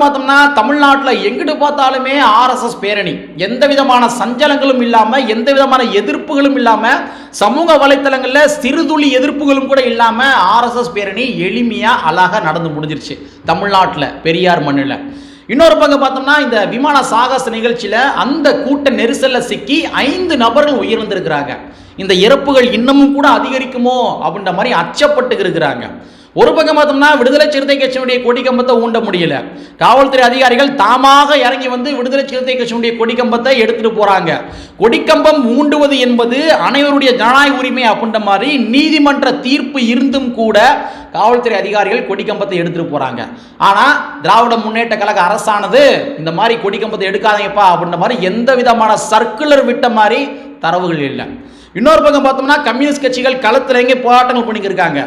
பார்த்தோம்னா தமிழ்நாட்டில் எங்கிட்டு பார்த்தாலுமே ஆர்எஸ்எஸ் பேரணி. எந்த விதமான சஞ்சலங்களும் இல்லாமல் எந்த விதமான எதிர்ப்புகளும் இல்லாமல் சமூக வலைத்தளங்களில் சிறுதுளி எதிர்ப்புகளும் கூட இல்லாமல் ஆர்எஸ்எஸ் பேரணி எளிமையாக அழகாக நடந்து முடிஞ்சிருச்சு தமிழ்நாட்டில் பெரியார் மண்ணில். இன்னொரு பக்கம் பார்த்தோம்னா இந்த விமான சாகச நிகழ்ச்சியில் அந்த கூட்ட நெரிசலில் சிக்கி ஐந்து நபர்கள் உயிர்ந்திருக்கிறாங்க இந்த இறப்புகள் இன்னமும் கூட அதிகரிக்குமோ அப்படின்ற மாதிரி அச்சப்பட்டு இருக்கிறாங்க ஒரு பக்கம் பார்த்தோம்னா விடுதலை சிறுத்தை கட்சியினுடைய கொடி கம்பத்தை ஊண்ட முடியல. காவல்துறை அதிகாரிகள் தாமாக இறங்கி வந்து விடுதலை சிறுத்தை கட்சியினுடைய கொடி கம்பத்தை எடுத்துட்டு போறாங்க. கொடிக்கம்பம் ஊண்டுவது என்பது அனைவருடைய ஜனநாயக உரிமை அப்படின்ற மாதிரி நீதிமன்ற தீர்ப்பு இருந்தும் கூட காவல்துறை அதிகாரிகள் கொடிக்கம்பத்தை எடுத்துட்டு போறாங்க. ஆனா திராவிட முன்னேற்ற கழக அரசானது இந்த மாதிரி கொடிக்கம்பத்தை எடுக்காதீங்கப்பா அப்படின்ற மாதிரி எந்த விதமான சர்க்குலர் விட்ட மாதிரி தரவுகள் இல்லை. இன்னொரு பக்கம் பார்த்தோம்னா கம்யூனிஸ்ட் கட்சிகள் களத்தில் எங்கே போராட்டங்கள் பண்ணிக்கிருக்காங்க.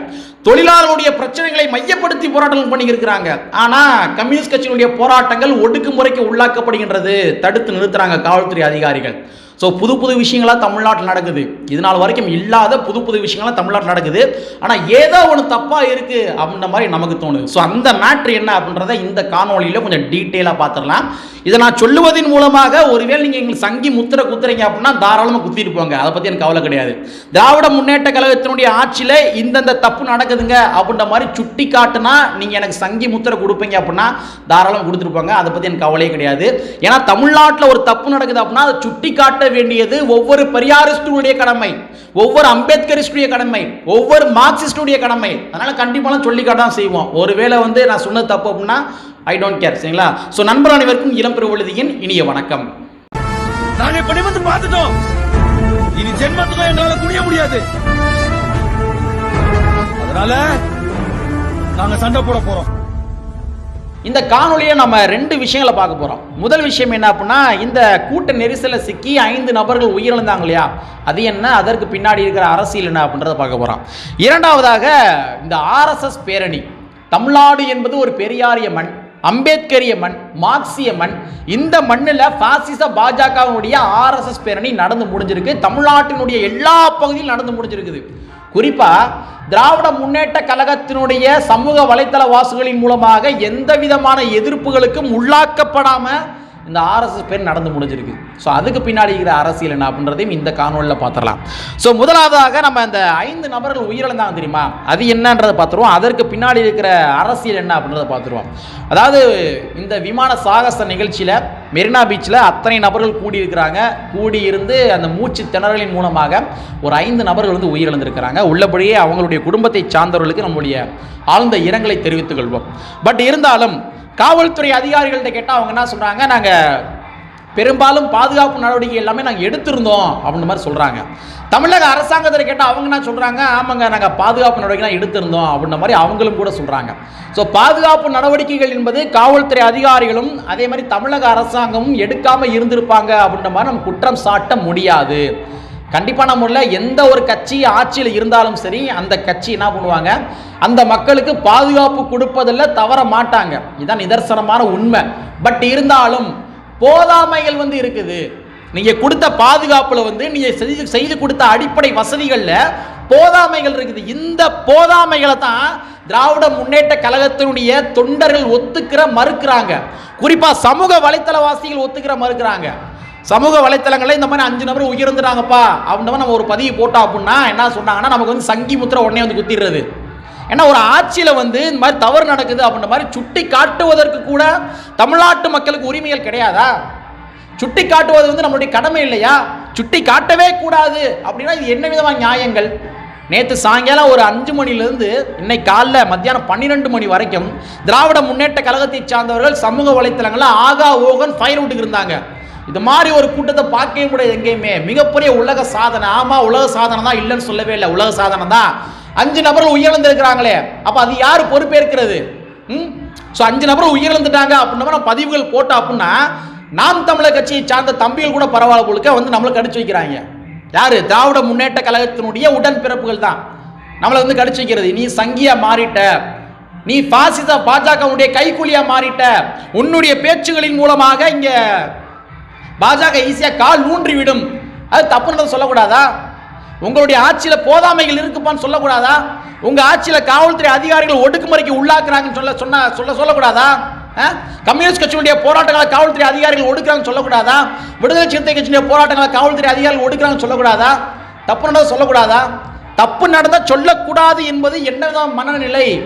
தொழிலாளர்களுடைய பிரச்சனைகளை மையப்படுத்தி போராட்டங்கள் பண்ணிக்கிருக்கிறாங்க. ஆனால் கம்யூனிஸ்ட் கட்சிகளுடைய போராட்டங்கள் ஒடுக்குமுறைக்கு உள்ளாக்கப்படுகின்றது. தடுத்து நிறுத்துறாங்க காவல்துறை அதிகாரிகள். ஸோ புது புது விஷயங்களாக தமிழ்நாட்டில் நடக்குது. இது நாள் வரைக்கும் இல்லாத புது புது விஷயங்களாக தமிழ்நாட்டில் நடக்குது. ஆனால் ஏதோ ஒன்று தப்பாக இருக்குது அப்படின்ற மாதிரி நமக்கு தோணுது. ஸோ அந்த மேட்ரு என்ன அப்படின்றத இந்த காணொலியில் கொஞ்சம் டீட்டெயிலாக பார்த்துடலாம் இதை நான் சொல்லுவதன் மூலமாக ஒருவேளை நீங்கள் எங்களுக்கு சங்கி முத்திரை குத்துறீங்க அப்படின்னா தாராளமாக குத்திட்டு போங்க. அதை பற்றி எனக்கு கவலை கிடையாது. திராவிட முன்னேற்ற கழகத்தினுடைய ஆட்சியில் இந்தந்த தப்பு நடக்குதுங்க அப்படின்ற மாதிரி சுட்டி காட்டுனா நீங்கள் எனக்கு சங்கி முத்திரை கொடுப்பீங்க அப்படின்னா தாராளம் கொடுத்துட்டு போங்க. அதை பற்றி எனக்கு கவலையே கிடையாது. ஏன்னா தமிழ்நாட்டில் ஒரு தப்பு நடக்குது அப்படின்னா அதை சுட்டி காட்ட வேண்டியது ஒவ்வொரு பெரியாரிஸ்டுடைய கடமை ஒவ்வொரு அம்பேத்கரிஸ்டுடைய கடமை ஒவ்வொரு மார்க்சிஸ்டுடைய கடமை. அதனால கண்டிப்பாலாம் சொல்லி தான் செய்வோம். ஒருவேளை வந்து நான் சொன்னது தப்பு அப்படின்னா ஐ டோன்ட் கேர் சரிங்களா? ஸோ நண்பர் அனைவருக்கும் இளம் பெருவழுதியின் இனிய வணக்கம். நாங்க இப்படி வந்து பார்த்துட்டோம். இனி ஜென்மத்துக்கும் எங்களால குனிய முடியாது. அதனால நாங்க சண்டை போட போறோம். இந்த காணொலியை நம்ம ரெண்டு விஷயங்களை பார்க்க போகிறோம் முதல் விஷயம் என்ன அப்படின்னா இந்த கூட்ட நெரிசலில் சிக்கி ஐந்து நபர்கள் உயிரிழந்தாங்க இல்லையா? அது என்ன? அதற்கு பின்னாடி இருக்கிற அரசியல் என்ன அப்படின்றத பார்க்க போகிறோம் இரண்டாவதாக இந்த ஆர்எஸ்எஸ் பேரணி. தமிழ்நாடு என்பது ஒரு பெரியாரிய மண் அம்பேத்கரிய மண் மார்க்சிய மண். இந்த மண்ணில் பாசிச பாஜகவினுடைய ஆர்எஸ்எஸ் பேரணி நடந்து முடிஞ்சிருக்கு. தமிழ்நாட்டினுடைய எல்லா பகுதியிலும் நடந்து முடிஞ்சிருக்குது. குறிப்பா திராவிட முன்னேற்ற கழகத்தினுடைய சமூக வலைத்தள வாசுகளின் மூலமாக எந்த விதமான எதிர்ப்புகளுக்கும் உள்ளாக்கப்படாமல் இந்த ஆர்எஸ்எஸ் பேர் நடந்து முடிஞ்சிருக்கு. ஸோ அதுக்கு பின்னாடி இருக்கிற அரசியல் என்ன அப்படின்றதையும் இந்த காணொலியில் பார்த்துடலாம். ஸோ முதலாவதாக நம்ம இந்த ஐந்து நபர்கள் உயிரிழந்தாங்க தெரியுமா? அது என்னன்றதை பார்த்துருவோம். அதற்கு பின்னாடி இருக்கிற அரசியல் என்ன அப்படின்றத பார்த்துருவோம். அதாவது இந்த விமான சாகச நிகழ்ச்சியில் மெரினா பீச்சில் அத்தனை நபர்கள் கூடியிருக்கிறாங்க. கூடி இருந்து அந்த மூச்சு திணறலின் மூலமாக ஒரு ஐந்து நபர்கள் வந்து உயிரிழந்திருக்கிறாங்க. உள்ளபடியே அவங்களுடைய குடும்பத்தை சார்ந்தவர்களுக்கு நம்முடைய ஆழ்ந்த இரங்கலை தெரிவித்துக் கொள்வோம். பட் இருந்தாலும் காவல்துறை அதிகாரிகள்கிட்ட கேட்டால் அவங்க என்ன சொல்கிறாங்க நாங்கள் பெரும்பாலும் பாதுகாப்பு நடவடிக்கை எல்லாமே நாங்கள் எடுத்திருந்தோம் அப்படின்ற மாதிரி சொல்கிறாங்க தமிழக அரசாங்கத்தில் கேட்டால் அவங்க என்ன சொல்கிறாங்க ஆமாங்க நாங்கள் பாதுகாப்பு நடவடிக்கைலாம் எடுத்திருந்தோம் அப்படின்ற மாதிரி அவங்களும் கூட சொல்கிறாங்க ஸோ பாதுகாப்பு நடவடிக்கைகள் என்பது காவல்துறை அதிகாரிகளும் அதே மாதிரி தமிழக அரசாங்கமும் எடுக்காமல் இருந்திருப்பாங்க அப்படின்ற மாதிரி நம்ம குற்றம் சாட்ட முடியாது. கண்டிப்பான முறையில் எந்த ஒரு கட்சி ஆட்சியில் இருந்தாலும் சரி அந்த கட்சி என்ன பண்ணுவாங்க? அந்த மக்களுக்கு பாதுகாப்பு கொடுப்பதில் தவற மாட்டாங்க. இதுதான் நிதர்சனமான உண்மை. பட் இருந்தாலும் போதாமைகள் வந்து இருக்குது. நீங்கள் கொடுத்த பாதுகாப்பில் வந்து நீங்கள் செய்து செய்து கொடுத்த அடிப்படை வசதிகளில் போதாமைகள் இருக்குது. இந்த போதாமைகளை தான் திராவிட முன்னேற்ற கழகத்தினுடைய தொண்டர்கள் ஒத்துக்கிற மறுக்கிறாங்க. குறிப்பாக சமூக வலைத்தளவாசிகள் ஒத்துக்கிற மறுக்கிறாங்க. சமூக வலைத்தளங்களில் இந்த மாதிரி அஞ்சு நபர் உயர்ந்துட்டாங்கப்பா அப்படின்ற நம்ம ஒரு பதிவு போட்டோம் அப்படின்னா என்ன சொன்னாங்கன்னா நமக்கு வந்து சங்கி முத்திரை உடனே வந்து குத்திடுறது. ஏன்னா ஒரு ஆட்சியில் வந்து இந்த மாதிரி தவறு நடக்குது அப்படின்ற மாதிரி சுட்டி காட்டுவதற்கு கூட தமிழ்நாட்டு மக்களுக்கு உரிமைகள் கிடையாதா? சுட்டி காட்டுவது வந்து நம்மளுடைய கடமை இல்லையா? சுட்டி காட்டவே கூடாது. அப்படின்னா இது என்ன விதமான நியாயங்கள்? நேற்று சாயங்காலம் ஒரு அஞ்சு மணிலேருந்து இன்னைக்கு காலைல மத்தியானம் பன்னிரெண்டு மணி வரைக்கும் திராவிட முன்னேற்ற கழகத்தை சார்ந்தவர்கள் சமூக வலைத்தளங்களில் ஆகா ஓகன் ஃபயர் விட்டுக்கு இருந்தாங்க. இது மாதிரி ஒரு கூட்டத்தை பார்க்கவே முடியாது எங்கேயுமே. மிகப்பெரிய உலக சாதனை. ஆமாம் உலக சாதனை தான் இல்லைன்னு சொல்லவே இல்லை. உலக சாதனை தான். அஞ்சு நபர் உயிரிழந்திருக்கிறாங்களே. அப்போ அது யார் பொறுப்பேற்கிறது? ம்? ஸோ அஞ்சு நபர் உயிரிழந்துட்டாங்க அப்படின்னா நம்ம பதிவுகள் போட்டோம் அப்படின்னா நாம் தமிழர் கட்சியை சார்ந்த தம்பிகள் கூட பரவாயில்ல போலுக்க வந்து நம்மளை கடிச்சு வைக்கிறாங்க. யாரு? திராவிட முன்னேற்ற கழகத்தினுடைய உடன்பிறப்புகள் தான். நம்மளை வந்து கடிச்சு வைக்கிறது. நீ சங்கியா மாறிட்ட. நீ பாசிச பாஜகவுடைய கைகூலியா மாறிட்ட. உன்னுடைய பேச்சுகளின் மூலமாக இங்க பாஜக ஈஸியாக கால் ஊன்றி விடும். அது தப்புன்றதை சொல்லக்கூடாதா? உங்களுடைய ஆட்சியில் போதாமைகள் இருக்குப்பான்னு சொல்லக்கூடாதா? உங்கள் ஆட்சியில் காவல்துறை அதிகாரிகள் ஒடுக்குமுறைக்கு உள்ளாக்குறாங்கன்னு சொல்ல சொன்ன சொல்ல சொல்லக்கூடாதா? ஆ? கம்யூனிஸ்ட் கட்சியுடைய போராட்டங்களை காவல்துறை அதிகாரிகள் ஒடுக்குறாங்கன்னு சொல்லக்கூடாதா? விடுதலை சிறுத்தை கட்சியுடைய போராட்டங்களை காவல்துறை அதிகாரிகள் ஒடுக்குறாங்கன்னு சொல்லக்கூடாதா? தப்பு நடந்தால் சொல்லக்கூடாதா? தப்பு நடந்தால் சொல்லக்கூடாது என்பது என்னதான் மனநிலை.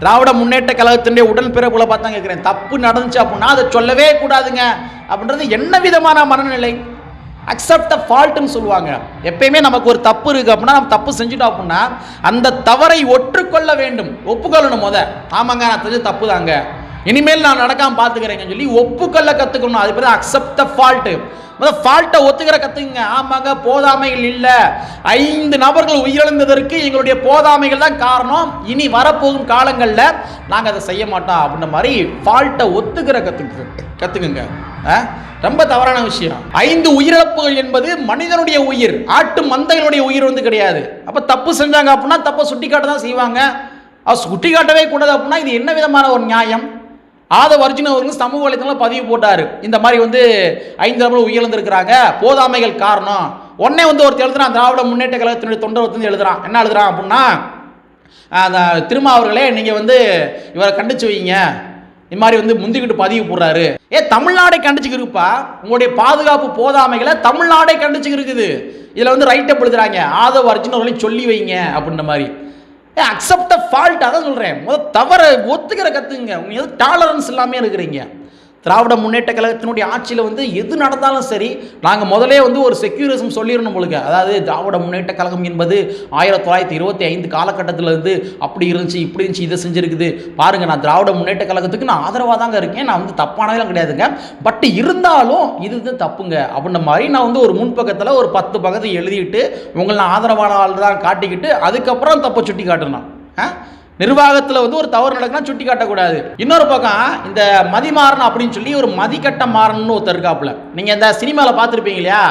திராவிட முன்னேற்ற கழகத்தினுடைய உடன்பிறப்புல பார்த்தா கேட்குறேன். தப்பு நடந்துச்சு அப்படின்னா அதை சொல்லவே கூடாதுங்க. அப்படின்றது என்ன விதமான மனநிலை? அக்செப்ட் த ஃபால்ட்னு சொல்லுவாங்க. எப்பயுமே நமக்கு ஒரு தப்பு இருக்கு அப்படின்னா நம்ம தப்பு செஞ்சுட்டோம் அப்படின்னா அந்த தவறை ஒற்றுக்கொள்ள வேண்டும். ஒப்புக்கொள்ளணும் முத. ஆமாங்க நான் தெரிஞ்ச தப்பு தாங்க. இனிமேல் நான் நடக்காம பார்த்துக்கிறேங்கன்னு சொல்லி ஒப்புக்கொள்ள கற்றுக்கணும் அது பேர் அக்செப்ட் த ஃபால்ட்டு முதல் ஃபால்ட்டை ஒத்துக்கிற கற்றுக்குங்க ஆமாங்க போதாமைகள் இல்லை. ஐந்து நபர்கள் உயிரிழந்ததற்கு எங்களுடைய போதாமைகள் தான் காரணம். இனி வரப்போகும் காலங்களில் நாங்கள் அதை செய்ய மாட்டோம் அப்படின்ற மாதிரி ஃபால்ட்டை ஒத்துக்கிற கற்றுக்கு கற்றுக்குங்க ரொம்ப தவறான விஷயம். ஐந்து உயிரிழப்புகள் என்பது மனிதனுடைய உயிர் ஆட்டு மந்தைகளுடைய உயிர் வந்து கிடையாது. அப்போ தப்பு செஞ்சாங்க அப்படின்னா தப்பை சுட்டி காட்ட தான் செய்வாங்க. அவர் சுட்டி காட்டவே கூடாது அப்படின்னா இது என்ன விதமான ஒரு நியாயம்? ஆதவ அர்ஜுன் அவர்கள் சமூக வலைத்தளத்தில் பதிவு போட்டார். இந்த மாதிரி வந்து ஐந்து நபர்கள் உயர்ந்திருக்கிறாங்க போதாமைகள் காரணம். உடனே வந்து ஒருத்தர் எழுதுறான் திராவிட முன்னேற்ற கழகத்தினுடைய தொண்டர் வந்து எழுதுறான். என்ன எழுதுறான் அப்படின்னா அந்த திருமாவர்களே நீங்கள் வந்து இவரை கண்டிச்சு வைங்க. இந்த மாதிரி வந்து முந்திக்கிட்டு பதிவு போடுறாரு. ஏ தமிழ்நாடை கண்டிச்சுக்கிருப்பா உங்களுடைய பாதுகாப்பு போதாமைகளை தமிழ்நாடே கண்டிச்சுக்கிருக்குது இதில் வந்து ரைட்டப் எழுதுறாங்க ஆதவ அர்ஜுன் அவர்களையும் சொல்லி வைங்க அப்படின்ற மாதிரி. அக்செப்ட் த ஃபால்ட் அதான் சொல்கிறேன் முதல் தவறை ஒத்துக்கிற கற்றுங்க உங்கள் எது டாலரன்ஸ் இல்லாமல் இருக்கிறீங்க? திராவிட முன்னேற்ற கழகத்தினுடைய ஆட்சியில் வந்து எது நடந்தாலும் சரி நாங்கள் முதலே வந்து ஒரு செக்யூரிசம் சொல்லிடணும் உங்களுக்கு. அதாவது திராவிட முன்னேற்ற கழகம் என்பது ஆயிரத்தி தொள்ளாயிரத்தி இருபத்தி ஐந்து காலகட்டத்தில் இருந்து அப்படி இருந்துச்சு இப்படி இருந்துச்சு இதை செஞ்சுருக்குது. பாருங்கள் நான் திராவிட முன்னேற்ற கழகத்துக்கு நான் ஆதரவாக தாங்க இருக்கேன். நான் வந்து தப்பானதெல்லாம் கிடையாதுங்க. பட் இருந்தாலும் இது வந்து தப்புங்க. அப்படின்ற மாதிரி நான் வந்து ஒரு முன்பக்கத்தில் ஒரு பத்து பக்கத்தை எழுதிட்டு உங்களை நான் ஆதரவான ஆள் தான் காட்டிக்கிட்டு அதுக்கப்புறம் தப்பை சுட்டி காட்டணும் ஆ? நிர்வாகத்தில் வந்து ஒரு தவறு நடக்குன்னா சுட்டி காட்டக்கூடாது. இன்னொரு பக்கம் இந்த மதிமாறன் அப்படின்னு சொல்லி ஒரு மதிக்கட்ட மாறன்னு ஒருத்தர் இருக்காப்புல. நீங்கள் இந்த சினிமாவில் பார்த்துருப்பீங்க இல்லையா?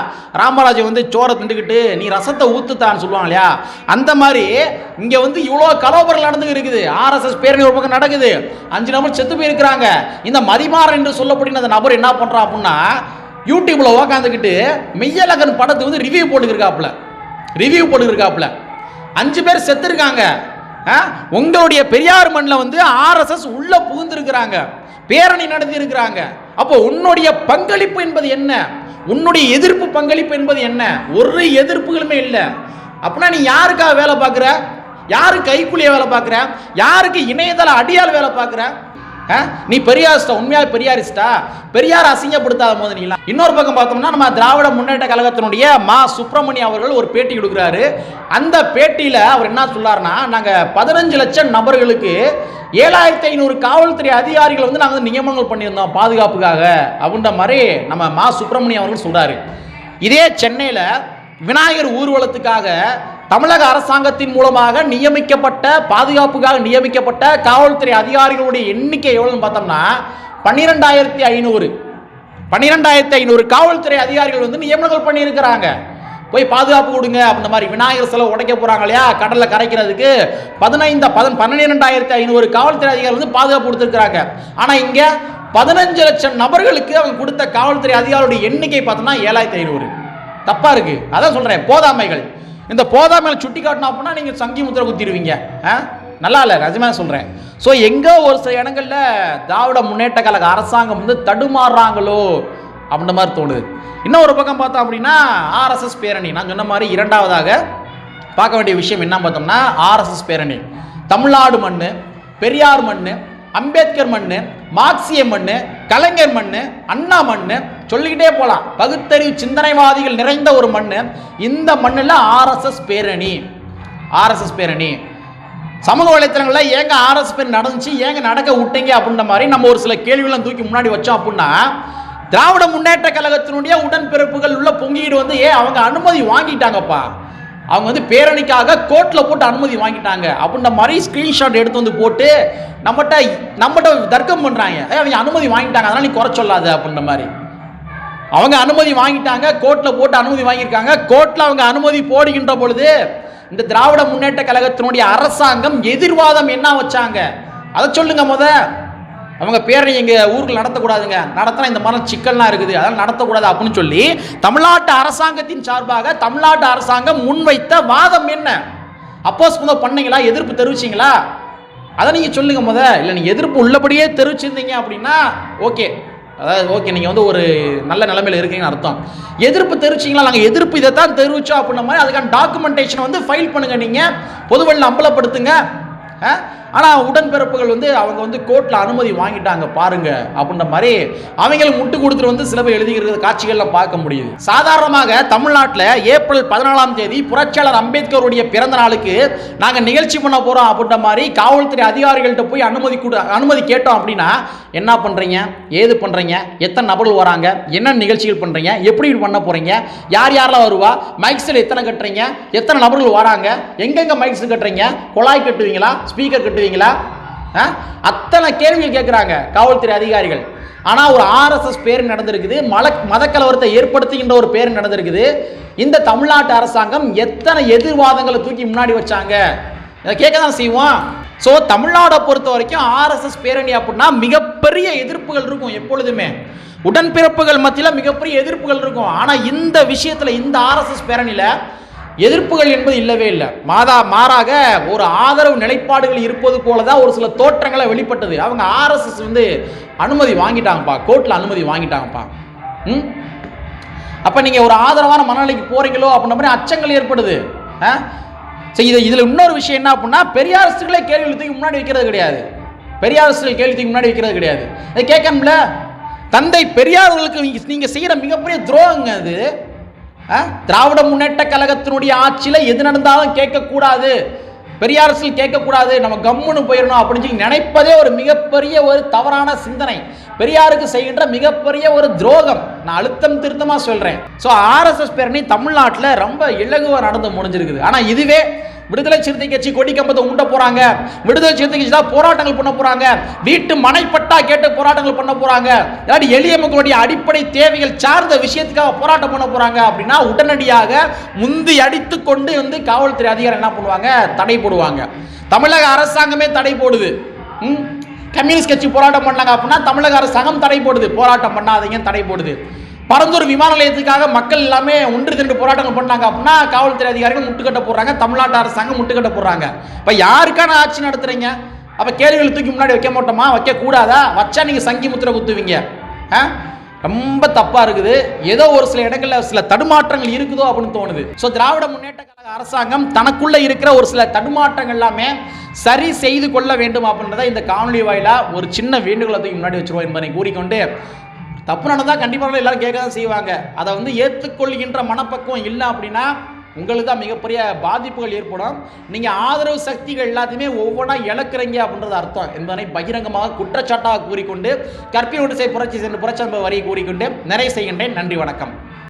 ராமராஜன் வந்து சோரை திண்டுக்கிட்டு நீ ரசத்தை ஊத்துத்தான்னு சொல்லுவாங்க இல்லையா? அந்த மாதிரி இங்கே வந்து இவ்வளோ கலோபரம் நடந்து இருக்குது. ஆர்எஸ்எஸ் பேரணி ஒரு பக்கம் நடக்குது. அஞ்சு நபர் செத்து போயிருக்கிறாங்க. இந்த மதிமாறன் என்று சொல்லப்படின அந்த நபர் என்ன பண்ணுறான் அப்படின்னா யூடியூப்பில் உக்காந்துக்கிட்டு மெய்யலகன் படத்தை வந்து ரிவ்யூ போட்டுக்கிருக்காப்புல ரிவ்யூ போட்டுக்கிருக்காப்புல அஞ்சு பேர் செத்துருக்காங்க. உங்களுடைய பெரியார் மண்ணில் வந்து ஆர்எஸ்எஸ் உள்ள புகுந்திருக்கிறாங்க. பேரணி நடத்தியிருக்கிறாங்க. அப்போ உன்னுடைய பங்களிப்பு என்பது என்ன? உன்னுடைய எதிர்ப்பு பங்களிப்பு என்பது என்ன? ஒரு எதிர்ப்புகளுமே இல்லை. அப்படின்னா நீ யாருக்காக வேலை பார்க்குற? யாருக்கு கைக்குழிய வேலை பார்க்குற? யாருக்கு இணையதள அடியால் வேலை பார்க்குற? நீ பெரியாரிஸ்டா உண்மையாக பெரியாரிஸ்டா? பெரியார் அசிங்கப்படுத்தாத போது நீங்களா இன்னொரு பக்கம் பார்த்தோம்னா நம்ம திராவிட முன்னேற்ற கழகத்தினுடைய மா சுப்பிரமணியம் அவர்கள் ஒரு பேட்டி கொடுக்குறாரு. அந்த பேட்டியில் அவர் என்ன சொல்லாருன்னா நாங்கள் பதினஞ்சு லட்சம் நபர்களுக்கு ஏழாயிரத்தி ஐநூறு காவல்துறை அதிகாரிகள் வந்து நாங்கள் வந்து நியமனங்கள் பண்ணியிருந்தோம் பாதுகாப்புக்காக அப்படின்ற மாதிரி நம்ம மா சுப்பிரமணியம் அவர்கள் சொல்கிறாரு இதே சென்னையில் விநாயகர் ஊர்வலத்துக்காக தமிழக அரசாங்கத்தின் மூலமாக நியமிக்கப்பட்ட பாதுகாப்புக்காக நியமிக்கப்பட்ட காவல்துறை அதிகாரிகளுடைய எண்ணிக்கை எவ்வளோன்னு பார்த்தோம்னா பன்னிரெண்டாயிரத்தி ஐநூறு. பன்னிரெண்டாயிரத்தி ஐநூறு காவல்துறை அதிகாரிகள் வந்து நியமனங்கள் பண்ணியிருக்கிறாங்க. போய் பாதுகாப்பு கொடுங்க அந்த மாதிரி விநாயகர் செலவு உடைக்க போகிறாங்க இல்லையா? கடலில் கரைக்கிறதுக்கு பதினைந்து பதன் பன்னிரெண்டாயிரத்தி ஐநூறு காவல்துறை அதிகாரிகள் வந்து பாதுகாப்பு கொடுத்துருக்குறாங்க. ஆனால் இங்கே பதினஞ்சு லட்சம் நபர்களுக்கு அவங்க கொடுத்த காவல்துறை அதிகாரிகளுடைய எண்ணிக்கை பார்த்தோம்னா ஏழாயிரத்தி ஐநூறு. தப்பாக இருக்குது அதான் சொல்கிறேன் போதாமைகள். இந்த போதா மேலே சுட்டி காட்டினா அப்படின்னா நீங்கள் சங்கி முத்திரை குத்திடுவீங்க. ஆ? நல்லா இல்லை நிஜமாக சொல்கிறேன் ஸோ எங்கே ஒரு சில இடங்களில் திராவிட முன்னேற்ற கழக அரசாங்கம் வந்து தடுமாறுறாங்களோ அப்படின்ற மாதிரி தோணுது. இன்னும் ஒரு பக்கம் பார்த்தோம் அப்படின்னா ஆர்எஸ்எஸ் பேரணி. நான் சொன்ன மாதிரி இரண்டாவதாக பார்க்க வேண்டிய விஷயம் என்ன பார்த்தோம்னா ஆர்எஸ்எஸ் பேரணி. தமிழ்நாடு மண்ணு பெரியார் மண்ணு அம்பேத்கர் மண்ணு மார்க்சிய மண்ணு கலைஞர் மண்ணு அண்ணா மண்ணு சொல்லிக்கிட்டே போகலாம் பகுத்தறிவு சிந்தனைவாதிகள் நிறைந்த ஒரு மண் இந்த மண்ணில் ஆர்எஸ்எஸ் பேரணி. ஆர்எஸ்எஸ் பேரணி. சமூக வலைத்தளங்களில் ஏங்க ஆர்எஸ் பேர் நடந்துச்சு ஏங்க நடக்க விட்டீங்க அப்படின்ற மாதிரி நம்ம ஒரு சில கேள்விகள்லாம் தூக்கி முன்னாடி வச்சோம் அப்படின்னா திராவிட முன்னேற்ற கழகத்தினுடைய உடன்பிறப்புகள் உள்ள பொங்கிட்டு வந்து ஏ அவங்க அனுமதி வாங்கிட்டாங்கப்பா. அவங்க வந்து பேரணிக்காக கோர்ட்டில் போட்டு அனுமதி வாங்கிட்டாங்க அப்படின்ற மாதிரி ஸ்க்ரீன்ஷாட் எடுத்து வந்து போட்டு நம்மகிட்ட நம்மகிட்ட தர்க்கம் பண்ணுறாங்க ஏ அவங்க அனுமதி வாங்கிட்டாங்க அதனால் நீ குறை சொல்லாது அப்படின்ற மாதிரி. அவங்க அனுமதி வாங்கிட்டாங்க கோர்ட்டில் போட்டு அனுமதி வாங்கியிருக்காங்க. கோர்ட்டில் அவங்க அனுமதி போடுகின்ற பொழுது இந்த திராவிட முன்னேற்ற கழகத்தினுடைய அரசாங்கம் எதிர்வாதம் என்ன வச்சாங்க? அதை சொல்லுங்க முத. அவங்க பேரணி எங்க ஊருக்கு நடத்தக்கூடாதுங்க. நடத்தினா இந்த மாதிரி சிக்கல்லாம் இருக்குது. அதெல்லாம் நடத்தக்கூடாது அப்படின்னு சொல்லி தமிழ்நாட்டு அரசாங்கத்தின் சார்பாக தமிழ்நாட்டு அரசாங்கம் முன்வைத்த வாதம் என்ன? அப்போஸ் பண்ணீங்களா? எதிர்ப்பு தெரிவிச்சிங்களா? அதை நீங்கள் சொல்லுங்க முத. இல்லை நீங்கள் எதிர்ப்பு உள்ளபடியே தெரிவிச்சிருந்தீங்க அப்படின்னா ஓகே. அதாவது ஓகே நீங்கள் வந்து ஒரு நல்ல நிலைமையில் இருக்கீங்கன்னு அர்த்தம். எதிர்ப்பு தெரிவிச்சிங்களா? நாங்கள் எதிர்ப்பு இதை தான் தெரிவிச்சோம் அப்படின்ற மாதிரி அதுக்கான டாக்குமெண்டேஷனை வந்து ஃபைல் பண்ணுங்கள் நீங்கள் பொதுவெளியில் அம்பலப்படுத்துங்க. ஆனால் உடன்பிறப்புகள் வந்து அவங்க வந்து கோர்ட்டில் அனுமதி வாங்கிட்டாங்க பாருங்க. அப்படின்ற மாதிரி அவங்களுக்கு முட்டு கொடுத்துட்டு வந்து சில எழுதிக்கிற காட்சிகளில் பார்க்க முடியுது. சாதாரணமாக தமிழ்நாட்டில் ஏப்ரல் பதினாலாம் தேதி புரட்சியாளர் அம்பேத்கருடைய பிறந்த நாளுக்கு நாங்கள் நிகழ்ச்சி பண்ண போகிறோம் அப்படின்ற மாதிரி காவல்துறை அதிகாரிகள்கிட்ட போய் அனுமதி கொடு அனுமதி கேட்டோம் அப்படின்னா என்ன பண்ணுறீங்க ஏது பண்ணுறீங்க எத்தனை நபர்கள் வராங்க? என்ன நிகழ்ச்சிகள் பண்ணுறீங்க எப்படி பண்ண போகிறீங்க யார் யாரெல்லாம் வருவா? மைக்ஸில் எத்தனை கட்டுறீங்க? எத்தனை நபர்கள் வராங்க? எங்கெங்கே மைக்ஸ் கட்டுறீங்க? குழாய் கட்டுவீங்களா? ஸ்பீக்கர் கட்டுவீங்களா? ஆ? அத்தனை கேள்விகள் கேட்குறாங்க காவல்துறை அதிகாரிகள். ஆனால் ஒரு ஆர்எஸ்எஸ் பேர் நடந்திருக்குது மல மதக்கலவரத்தை ஏற்படுத்துகின்ற ஒரு பேர் நடந்திருக்குது. இந்த தமிழ்நாட்டு அரசாங்கம் எத்தனை எதிர்வாதங்களை தூக்கி முன்னாடி வச்சாங்க? இதை கேட்க தான் செய்வோம்? ஸோ தமிழ்நாடை பொறுத்த வரைக்கும் ஆர்எஸ்எஸ் பேரணி அப்படின்னா மிகப்பெரிய எதிர்ப்புகள் இருக்கும் எப்பொழுதுமே. உடன்பிறப்புகள் மத்தியில் மிகப்பெரிய எதிர்ப்புகள் இருக்கும். ஆனால் இந்த விஷயத்தில் இந்த ஆர்எஸ்எஸ் பேரணியில் எதிர்ப்புகள் என்பது இல்லவே இல்லை. மாதா மாறாக ஒரு ஆதரவு நிலைப்பாடுகள் இருப்பது போல தான் ஒரு சில தோற்றங்களை வெளிப்பட்டது. அவங்க ஆர்எஸ்எஸ் வந்து அனுமதி வாங்கிட்டாங்கப்பா. கோர்ட்டில் அனுமதி வாங்கிட்டாங்கப்பா. ம்? அப்போ நீங்கள் ஒரு ஆதரவான மனநிலைக்கு போகிறீங்களோ அப்படின்ற மாதிரி அச்சங்கள் ஏற்படுது. ஆ? சரி இது இதில் இன்னொரு விஷயம் என்ன அப்படின்னா பெரியாரசுகளே கேள்வி தூக்கி முன்னாடி வைக்கிறது கிடையாது. பெரியாரசுகள் கேள்வி தூக்கி முன்னாடி வைக்கிறது கிடையாது. அதை கேட்கணும்ல? தந்தை பெரியார்களுக்கு நீங்கள் செய்கிற மிகப்பெரிய துரோகங்க அது. திராவிட முன்னேற்ற கழகத்தினுடைய ஆட்சியில் எது நடந்தாலும் கேட்கக்கூடாது. பெரியாரசில் கேட்கக்கூடாது. நம்ம கம்முன்னு போயிடணும் அப்படின்னு சொல்லி நினைப்பதே ஒரு மிகப்பெரிய ஒரு தவறான சிந்தனை. பெரியாருக்கு செய்கின்ற மிகப்பெரிய ஒரு துரோகம். நான் அழுத்தம் திருத்தமாக சொல்கிறேன் ஸோ ஆர்எஸ்எஸ் பேரணி தமிழ்நாட்டில் ரொம்ப இலகுவாக நடந்து முடிஞ்சிருக்குது. ஆனால் இதுவே விடுதலை சிறுத்தை கட்சி கொடி கம்பத்தை உண்ட போறாங்க. விடுதலை சிறுத்தை கட்சி தான் போராட்டங்கள் பண்ண போறாங்க. வீட்டு மனைப்பட்டா கேட்டு போராட்டங்கள் பண்ண போறாங்க. இல்லாட்டி எளிய மக்களுடைய அடிப்படை தேவைகள் சார்ந்த விஷயத்துக்காக போராட்டம் பண்ண போறாங்க அப்படின்னா உடனடியாக முந்தி அடித்து கொண்டு வந்து காவல்துறை அதிகாரம் என்ன பண்ணுவாங்க? தடை போடுவாங்க. தமிழக அரசாங்கமே தடை போடுது. கம்யூனிஸ்ட் கட்சி போராட்டம் பண்ணாங்க அப்படின்னா தமிழக அரசாங்கம் தடை போடுது. போராட்டம் பண்ணாதீங்க தடை போடுது. பரந்தூர் விமான நிலையத்துக்காக மக்கள் எல்லாமே ஒன்று திரண்டு போராட்டங்கள் பண்ணாங்க அப்படின்னா காவல்துறை அதிகாரிகள் முட்டுக்கட்ட போடுறாங்க தமிழ்நாட்டு அரசாங்கம் முட்டுக்கட்ட போடுறாங்க. இப்போ யாருக்கான ஆட்சி நடத்துறீங்க? அப்போ கேள்விகள் தூக்கி முன்னாடி வைக்க மாட்டோமா? வைக்க கூடாதா வச்சா நீங்கள் சங்கி முத்திரை குத்துவீங்க. ஆ? ரொம்ப தப்பாக இருக்குது. ஏதோ ஒரு சில இடங்களில் சில தடுமாற்றங்கள் இருக்குதோ அப்படின்னு தோணுது. ஸோ திராவிட முன்னேற்ற கழக அரசாங்கம் தனக்குள்ள இருக்கிற ஒரு சில தடுமாற்றங்கள் எல்லாமே சரி செய்து கொள்ள வேண்டும் அப்படின்றத இந்த காணொலி வாயிலாக ஒரு சின்ன வேண்டுகோளை தூக்கி முன்னாடி வச்சிருவோம் என்பதை கூறிக்கொண்டு தப்பு நடந்தால் கண்டிப்பாக எல்லாரும் கேட்க தான் செய்வாங்க. அதை வந்து ஏற்றுக்கொள்கின்ற மனப்பக்குவம் இல்லை அப்படின்னா உங்களுக்கு தான் மிகப்பெரிய பாதிப்புகள் ஏற்படும். நீங்கள் ஆதரவு சக்திகள் எல்லாத்தையுமே ஒவ்வொன்றா இழக்கிறீங்க அப்படின்றது அர்த்தம். என்பதனை பகிரங்கமாக குற்றச்சாட்டாக கூறிக்கொண்டு கற்பின் ஒன்று செய்ய புரட்சி சென்று புரட்சி வரியை கூறிக்கொண்டு நிறைய செய்கின்றேன். நன்றி வணக்கம்.